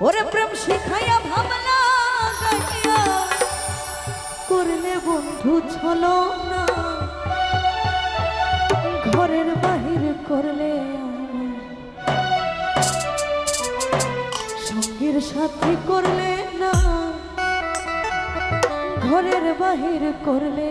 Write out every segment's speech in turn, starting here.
ওরে প্রেম শিখাইয়া ভাবনা করলে বন্ধু ছলো না ঘরের বাহির করলে সঙ্গীর সাথী করলে না। ঘরের বাহির করলে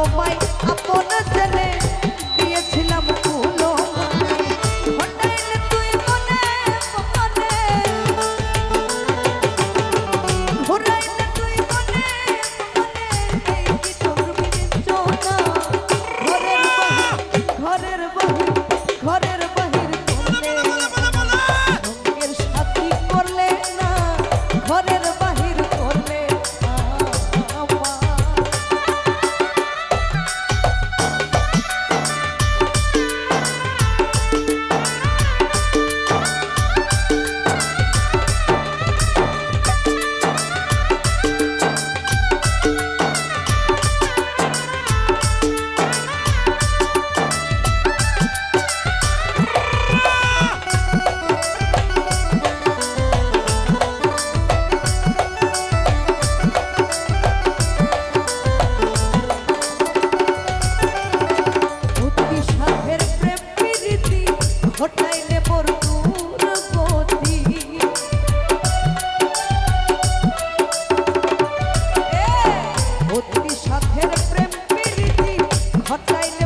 তোমায় আপন জেনে দিয়েছিলাম। ঘটাইলে পরপুর গতি। ভক্তি সাথের প্রেম প্রীতি ঘটাইলে